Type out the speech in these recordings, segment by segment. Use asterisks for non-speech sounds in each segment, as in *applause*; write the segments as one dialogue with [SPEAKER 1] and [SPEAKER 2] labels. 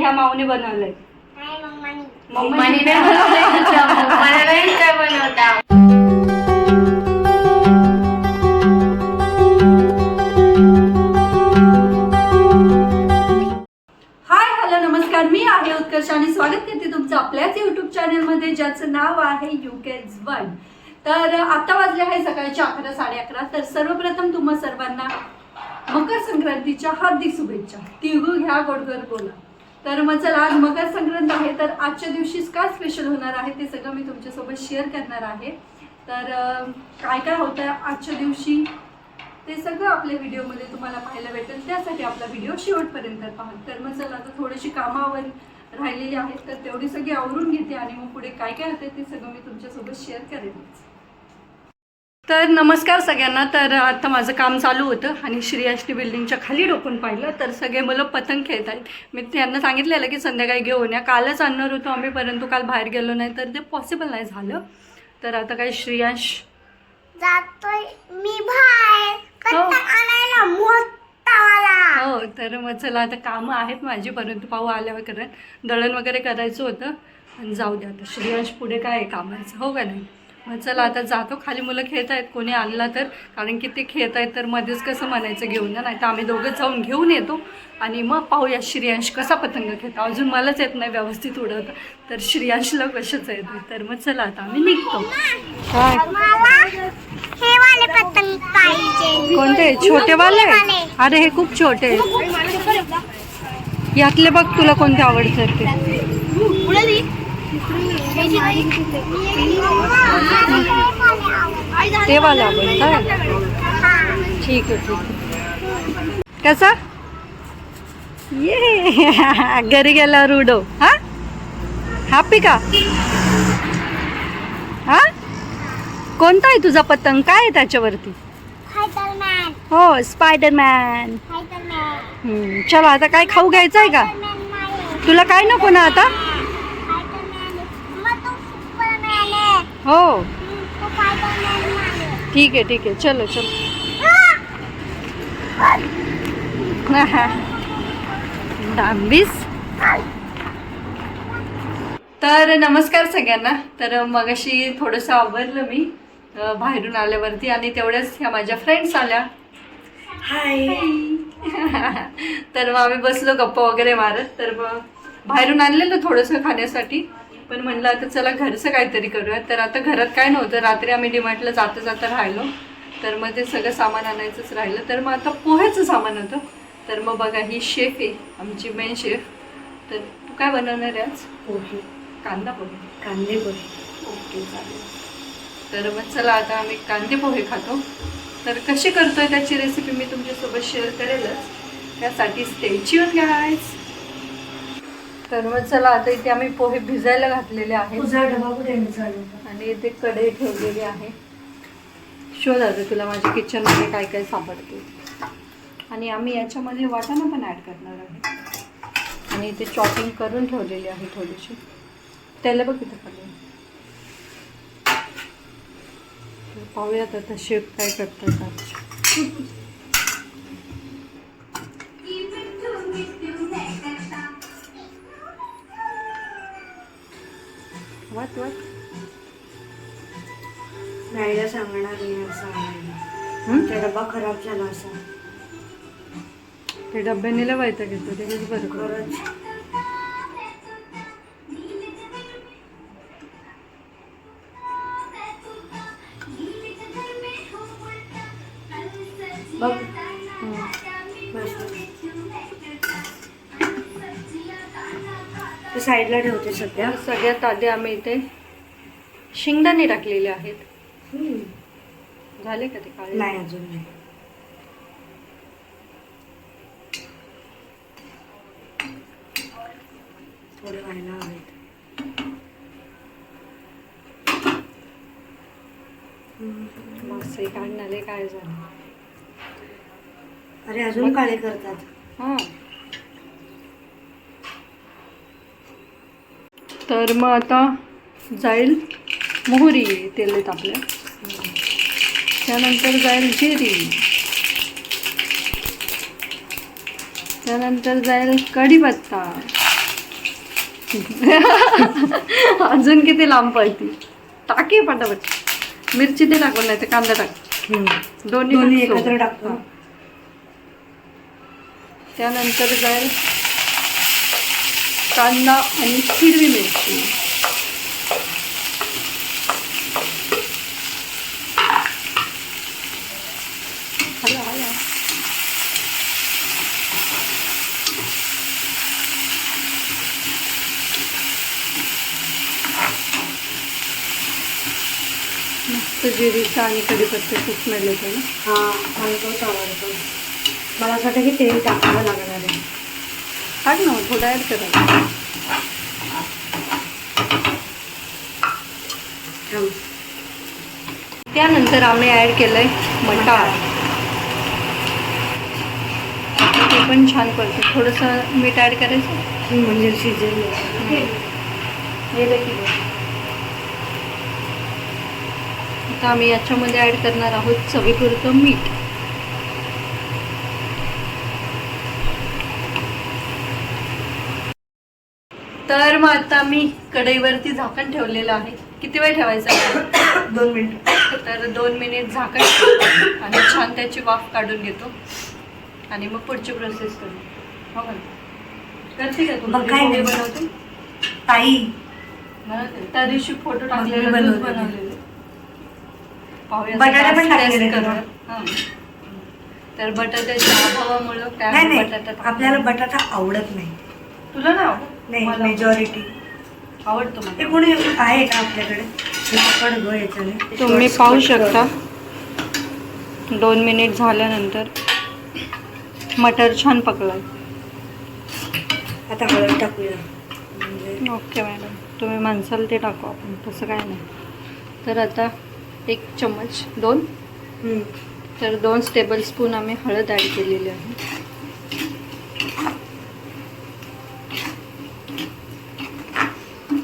[SPEAKER 1] ह्या माऊने बनवलंय.
[SPEAKER 2] मम्मानी.
[SPEAKER 3] काय बनवता?
[SPEAKER 1] हाय हॅलो नमस्कार. मी आहे उत्कर्ष आणि स्वागत करते तुमचं आपल्याच युट्यूब चॅनलमध्ये ज्याचं नाव आहे यू केज वन तर आता वाजले आहे सकाळचे अकरा साडे अकरा. तर सर्वप्रथम तुम्हा सर्वांना मकर संक्रांतीच्या हार्दिक शुभेच्छा. तिळगुळ घ्या गोडगर बोला. तर मग चला आज मकर संक्रांत आहे तर आजच्या दिवशीच काय स्पेशल होणार आहे ते सगळं मी तुमच्यासोबत शेअर करणार आहे. तर काय काय होतं आजच्या दिवशी ते सगळं आपल्या व्हिडिओमध्ये तुम्हाला पाहायला भेटेल. त्यासाठी आपला व्हिडिओ शेवटपर्यंत पहा. तर मग चला आता थोडीशी कामावर राहिलेली आहेत तर तेवढी सगळी आवरून घेते आणि मग पुढे काय काय होते ते सगळं मी तुमच्यासोबत शेअर करेनच. तर नमस्कार सगळ्यांना. तर आता माझं काम चालू होतं आणि श्रीयाष्टी बिल्डिंगच्या खाली डोकून पाहिलं तर सगळे मुलं पतंग खेळत आहेत. मी त्यांना सांगितलेलं की संध्याकाळी घेऊन या. कालच आणणार होतो आम्ही परंतु काल बाहेर गेलो नाही तर ते पॉसिबल नाही झालं. तर आता काय श्रेयांश?
[SPEAKER 2] जातोय मी बाहेर. वाला.
[SPEAKER 1] हो तर मग चला आता कामं आहेत माझी परंतु पाहू आल्यावर कारण दळण वगैरे करायचं होतं. आणि जाऊ द्या आता. श्रेयांश पुढे काय कामाचं? हो का नाही? मग चला आता जातो. खाली मुलं खेळत आहेत. कोणी आणला तर? कारण की ते खेळत आहेत तर मध्येच कसं म्हणायचं घेऊन या. नाही तर आम्ही दोघं जाऊन घेऊन येतो. आणि मग पाहूया श्रेयांश कसा पतंग खेळतो. अजून मलाच येत नाही व्यवस्थित उडवता तर श्रेयांशला कशाचं येतं तर मग चला आता आम्ही निघतो. काय?
[SPEAKER 2] हे
[SPEAKER 1] कोणते? छोटे वाले? अरे हे खूप छोटे. यातले बघ तुला कोणते आवडतात ते. ते वाले ठीक आहे ठीक आहे. कसा? ये. घरी गेल्यावर उडव. हा? हॅपी का? हा? कोणता आहे तुझा पतंग? काय आहे त्याच्यावरती? हो स्पायडरमॅन चलो आता काय खाऊ घ्यायचं आहे का? तुला काय नको ना आता
[SPEAKER 2] फायटरमॅन मग तो सुपरमॅन आहे
[SPEAKER 1] हो. ठीक आहे ठीक आहे. चलो चलो. *laughs* डांबीस. तर नमस्कार सगळ्यांना. तर मगाशी थोडंसं आवरलं मी. बाहेरून आल्यावरती आणि तेवढ्याच ह्या माझ्या फ्रेंड्स आल्या. हाय *laughs* तर मग आम्ही बसलो गप्पा वगैरे मारत. तर मग बाहेरून आणलेलं थोडंसं खाण्यासाठी. पण म्हणलं आता चला घरचं काहीतरी करूया तर आता घरात काय नव्हतं. रात्री आम्ही डिमार्टला जाता जाता राहिलो. तर मग ते सगळं सामान आणायचंच राहिलं. तर मग आता पोह्याचं सामान होतं. तर मग बघा ही शेफ आहे आमची मेन शेफ. तर तू काय बनवणार आहे आज? पोहे. कांदा पोहे.
[SPEAKER 3] कांदे पोहे.
[SPEAKER 1] ओके चालेल. तर मग चला आता आम्ही कांदे पोहे खातो. तर कशी करतोय त्याची रेसिपी मी तुमच्यासोबत शेअर करेलच. त्यासाठी स्टेच्यून गायज तर मग चला आता इथे आम्ही पोहे भिजायला घातलेले आहेत.
[SPEAKER 3] आहे?
[SPEAKER 1] आणि इथे कढई ठेवलेली आहे. शोध आता तुला माझ्या किचनमध्ये काय काय सापडते. आणि आम्ही याच्यामध्ये वाटाणा पण ॲड करणार आहे. आणि इथे चॉपिंग करून ठेवलेली आहे थोडीशी. त्याला बघ इथं पाहूयात आता शेफ काय करतात *laughs*
[SPEAKER 3] नाहीला सांगणार नाही असं
[SPEAKER 1] हं?
[SPEAKER 3] त्या डबा खराब झाला असा.
[SPEAKER 1] ते डब्याने लवायचं घेतो ते बरं
[SPEAKER 3] खरंच.
[SPEAKER 1] बघ.
[SPEAKER 3] ते साईडला ठेवते सध्या.
[SPEAKER 1] सगळ्यात आधी आम्ही इथे शेंगदाणे टाकलेले आहेत. झाले का ते काळे?
[SPEAKER 3] नाही अजून नाही. थोडे व्हायला हवेत.
[SPEAKER 1] मस्त काढणारे काय झालं?
[SPEAKER 3] अरे अजून काळे करतात.
[SPEAKER 1] हां. तर मग आता जाईल मोहरी तेल आपल्या. त्यानंतर जाईल जिरी त्यानंतर जाईल कढीपत्ता. *laughs* अजून किती लांब पळती? टाके पटापट. मिरची ते टाकून नाही तर कांदा टाक. दोन्ही
[SPEAKER 4] एकत्र. टाकतो.
[SPEAKER 1] त्यानंतर जाईल कांदा आणि हिरवी मिरची हला हला मस्त जिरीचा आणि कढीपत्त्याचं स्मेल येतो ना?
[SPEAKER 4] हा मला तोच आवडतो. मला असं वाटतं की तेल टाकावं लागणार आहे.
[SPEAKER 1] टाक ना थोडं ॲड करा. त्यानंतर आम्ही ॲड केलंय मटार. ते पण छान करतो थोडंसं मीठ ॲड करायचं.
[SPEAKER 4] म्हणजे शिजेल
[SPEAKER 1] हे. देखील आता आम्ही याच्यामध्ये ॲड करणार आहोत चवीपुरतं मीठ तर मग आता मी कढईवरती झाकण ठेवलेलं आहे किती वेळ ठेवायचं आहे? *coughs*
[SPEAKER 4] दोन मिनिट
[SPEAKER 1] तर दोन मिनिट झाकण आणि छान त्याची वाफ काढून घेतो आणि मग पुढची प्रोसेस करू हो का? करते का तू
[SPEAKER 4] काय.
[SPEAKER 1] बनवते
[SPEAKER 4] ताई.
[SPEAKER 1] त्या दिवशी फोटो टाकलेले. बनवलेले
[SPEAKER 4] बटाटा पण टाकलेले.
[SPEAKER 1] हां. तर बटाट्याच्या अभावामुळं काय
[SPEAKER 4] नाही
[SPEAKER 1] बटाटा
[SPEAKER 4] नाही
[SPEAKER 1] टाकला.
[SPEAKER 4] आपल्याला बटाटा आवडत नाही.
[SPEAKER 1] तुला ना
[SPEAKER 4] नाही मेजॉरिटी
[SPEAKER 1] आवडतो.
[SPEAKER 4] हे
[SPEAKER 1] मला.
[SPEAKER 4] कोणी आहे का आपल्याकडे?
[SPEAKER 1] तुम्ही पाहू. शकता. दोन मिनिट झाल्यानंतर मटर छान पकलाय.
[SPEAKER 4] आता हळद टाकूया. म्हणजे
[SPEAKER 1] ओके मॅडम. तुम्ही म्हणसाल ते टाकू आपण. तसं काय नाही. तर आता एक चम्मच दोन. तर दोन टेबल स्पून आम्ही हळद ॲड केलेली आहे.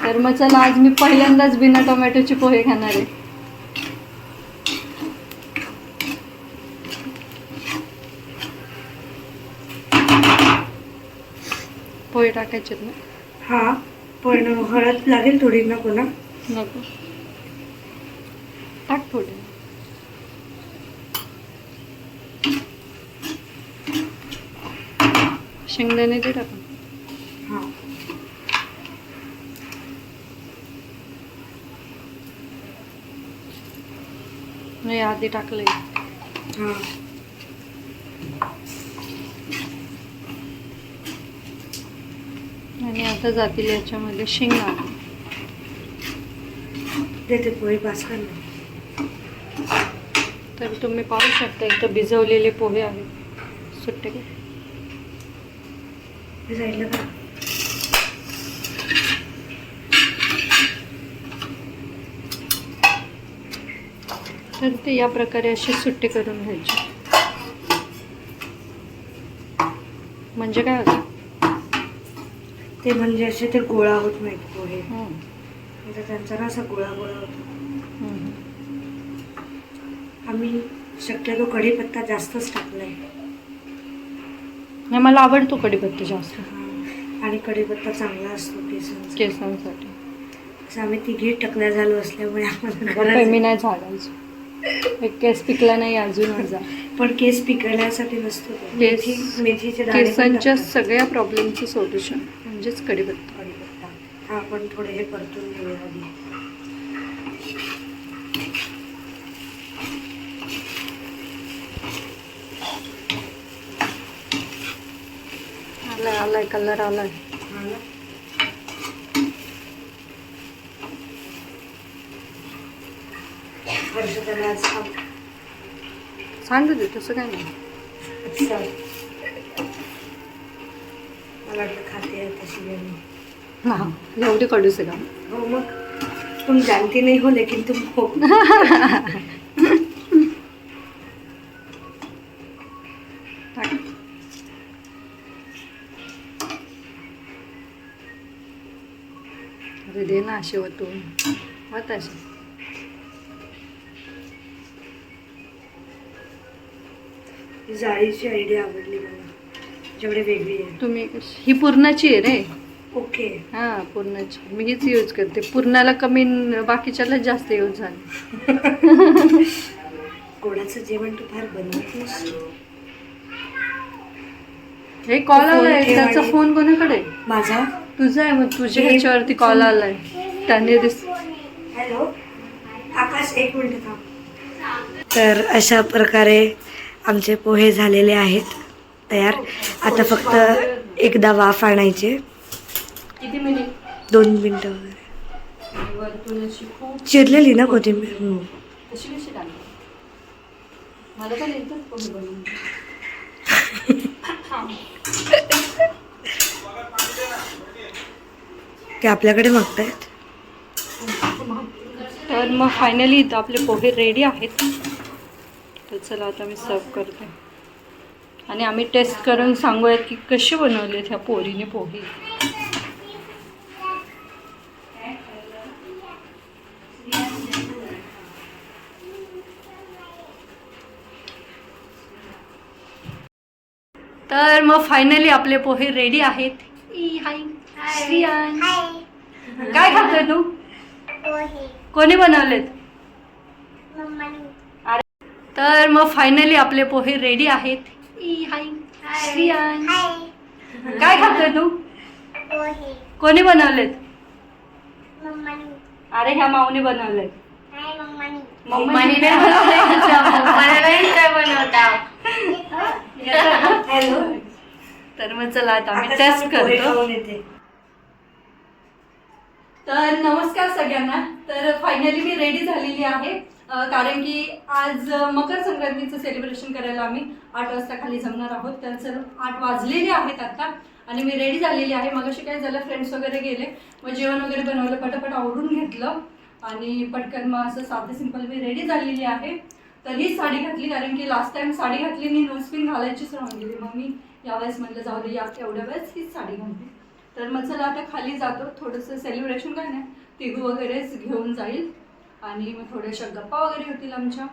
[SPEAKER 1] तर मग चला आज मी पहिल्यांदाच बिना टोमॅटोचे पोहे खाणार आहे. पोहे टाकायचे ना?
[SPEAKER 4] हा पण हळद लागेल थोडी ना पुन्हा.
[SPEAKER 1] नको. थोडे शेंगदाणे ते टाका
[SPEAKER 4] हा.
[SPEAKER 1] नाही आधी टाकलंय.
[SPEAKER 4] हा.
[SPEAKER 1] आणि आता जातील याच्यामध्ये शेंगदाणे
[SPEAKER 4] देते पोळी पास कर ना
[SPEAKER 1] तर तुम्ही पाहू शकता इथं भिजवलेले पोहे आहेत. सुट्टे.
[SPEAKER 4] हे का?
[SPEAKER 1] तर ते या प्रकारे असे सुट्टे करून घ्यायचे. म्हणजे काय होतं?
[SPEAKER 4] ते म्हणजे असे ते गोळा होत नाहीत पोहे. तर त्यांचा ना असा गोळा गोळा होतो. आम्ही शक्यतो कढीपत्ता जास्तच टाकलाय.
[SPEAKER 1] नाही मला आवडतो कढीपत्ता जास्त.
[SPEAKER 4] आणि कढीपत्ता चांगला असतो केसांचा.
[SPEAKER 1] केसांसाठी.
[SPEAKER 4] असं आम्ही तिघी टकल्या झालो असल्यामुळे आम्हाला
[SPEAKER 1] बाप्पा,
[SPEAKER 4] गरज
[SPEAKER 1] मी नाही झाडायची. एक केस पिकला नाही अजून माझा
[SPEAKER 4] पण केस पिकवण्यासाठी नसतो तो.
[SPEAKER 1] केस-
[SPEAKER 4] मेथी मेथीचे दाणे पण
[SPEAKER 1] केसांच्या
[SPEAKER 4] टाकतात.
[SPEAKER 1] सगळ्या प्रॉब्लेमचं सोल्युशन म्हणजेच कढीपत्ता.
[SPEAKER 4] कढीपत्ता. हा आपण थोडे हे परतून घेऊया आधी.
[SPEAKER 1] आलाय आलाय कलर आलाय.
[SPEAKER 4] हा.
[SPEAKER 1] सांगू दे तसं काय नाही.
[SPEAKER 4] मला वाटलं खाते आहे तशी
[SPEAKER 1] हा एवढी आहे का?
[SPEAKER 4] हो मग. तुम जानती नहीं हो लेकिन तुम हो. *laughs*
[SPEAKER 1] असे
[SPEAKER 4] ही जाळीची आयडिया आवडली मला. जेवढी वेगळी आहे.
[SPEAKER 1] तुम्ही ही पूर्णाची आहे रे.
[SPEAKER 4] ओके.
[SPEAKER 1] हा पूर्णाची. मी हीच यूज करते. पूर्णाला कमी न- बाकीच्याला जास्त यूज झाले.
[SPEAKER 4] गोडाचं जेवण तू फार बनवत.
[SPEAKER 1] हे कॉल
[SPEAKER 4] ठेव
[SPEAKER 1] त्याचा फोन कोणाकडे?
[SPEAKER 4] माझा?
[SPEAKER 1] तुझा आहे मग तुझ्या
[SPEAKER 4] हे-
[SPEAKER 1] ह्याच्यावरती कॉल आलाय. त्याने दिस
[SPEAKER 4] हॅलो? आकाश एक मिनिट थांब. तर अशा प्रकारे आमचे पोहे झालेले आहेत तयार. आता फक्त एकदा वाफ आणायचे
[SPEAKER 1] किती मिनिट?
[SPEAKER 4] दोन मिनटं वगैरे.
[SPEAKER 1] वरतून अशी खूप
[SPEAKER 4] चिरलेली ना कोथिंबीर?
[SPEAKER 1] टाकली मला *laughs* पण येतच पोहे बनवून
[SPEAKER 4] ते आपल्याकडे मागतायत?
[SPEAKER 1] तर मग फायनली इथं आपले पोहे रेडी आहेत. तर चला आता मी सर्व करते. आणि आम्ही टेस्ट करून सांगूयात की कसे बनवलेत ह्या पोरीने पोहे. तर मग फायनली आपले पोहे रेडी आहेत. ई, हाय. श्रियान
[SPEAKER 2] हाय
[SPEAKER 1] काय खातोय तू?
[SPEAKER 2] पोहे.
[SPEAKER 1] कोणी बनवलेत?
[SPEAKER 2] मम्मानी
[SPEAKER 1] तर मग फायनली आपले पोहे रेडी आहेत. ई, हाय. श्रियान
[SPEAKER 2] हाय
[SPEAKER 1] काय खातोय तू?
[SPEAKER 2] पोहे.
[SPEAKER 1] कोणी बनवलेत?
[SPEAKER 2] मम्मानी
[SPEAKER 1] अरे ह्या माऊने बनवलेत.
[SPEAKER 2] हाय मम्मानी
[SPEAKER 3] मम्मानी नाही बनवलंय *laughs* मला नाही काय बनवता. *laughs*
[SPEAKER 4] हॅलो
[SPEAKER 1] तर मग चला आता आम्ही टेस्ट करतो.
[SPEAKER 4] येते.
[SPEAKER 1] तर नमस्कार सगळ्यांना. तर फायनली मी रेडी झालेली आहे. कारण की आज मकर संक्रांतीचं सेलिब्रेशन करायला आम्ही आठ वाजता खाली जमणार आहोत. तर चल आठ वाजलेले आहेत आता. आणि मी रेडी झालेली आहे. मग अशी काय झालं फ्रेंड्स वगैरे गेले. मग जेवण वगैरे बनवलं पटापट आवरून घेतलं. आणि पटकन मग असं साधं सिंपल मी रेडी झालेली आहे. तर हीच साडी घातली कारण की लास्ट टाइम साडी घातली मी नोस्पिन घालायचीच राहून गेली. मग मी यावेळेस म्हटलं जाऊ दे या एवढ्या वेळेस हीच साडी घालते. तर मग चला आता खाली जातो. थोडंसं सेलिब्रेशन काय नाही तिघू वगैरेच घेऊन जाईल. आणि मग थोड्याशा गप्पा वगैरे होतील आमच्या.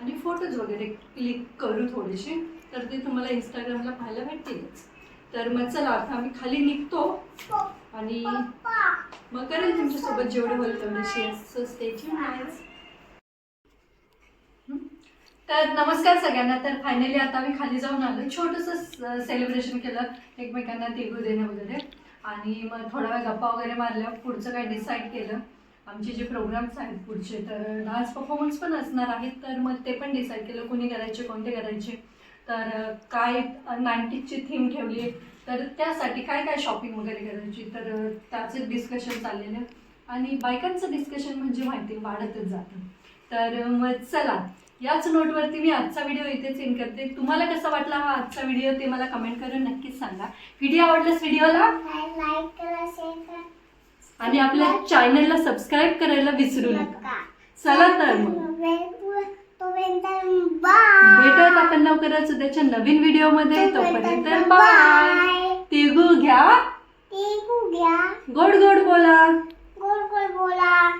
[SPEAKER 1] आणि फोटोज वगैरे क्लिक करू थोडेसे. तर ते तुम्हाला इंस्टाग्रामला पाहायला भेटतीलच. तर मग चला आता आम्ही खाली निघतो. आणि मग करेल तुमच्यासोबत जेवढे होईल तेवढे शेअर सो स्टेची तर नमस्कार सगळ्यांना. तर फायनली आता आम्ही खाली जाऊन आलो छोटंसं सेलिब्रेशन केलं. एकमेकांना तिघू देणं वगैरे. आणि मग थोडा वेळ गप्पा वगैरे मारल्या पुढचं काय डिसाईड केलं. आमचे जे प्रोग्राम्स आहेत पुढचे तर डान्स परफॉर्मन्स पण असणार आहेत तर मग ते पण डिसाईड केलं कोणी करायचे कोणते करायचे. तर काय नाईन्टीजची थीम ठेवली तर त्यासाठी काय काय शॉपिंग वगैरे करायची तर त्याचे डिस्कशन चाललेलं. आणि बायकांचं डिस्कशन म्हणजे माहिती वाढतच जातं. तर मग चला याच नोटवरती मी आजचा व्हिडिओ इथेच एंड करते. तुम्हाला कसा वाटला हा आजचा व्हिडिओ ते मला कमेंट करून नक्कीच सांगा. व्हिडिओ आवडल्यास व्हिडिओला
[SPEAKER 2] लाईक करा शेअर करा
[SPEAKER 1] आणि आपल्या चॅनलला सबस्क्राईब करायला विसरू नका. चला तर मग. भेटत आपण लवकरच उद्याच्या नवीन व्हिडिओमध्ये तोपर्यंत बाय तिघू घ्या.
[SPEAKER 2] घ्या.
[SPEAKER 1] गोड गोड बोला.
[SPEAKER 2] गोड गोड बोला.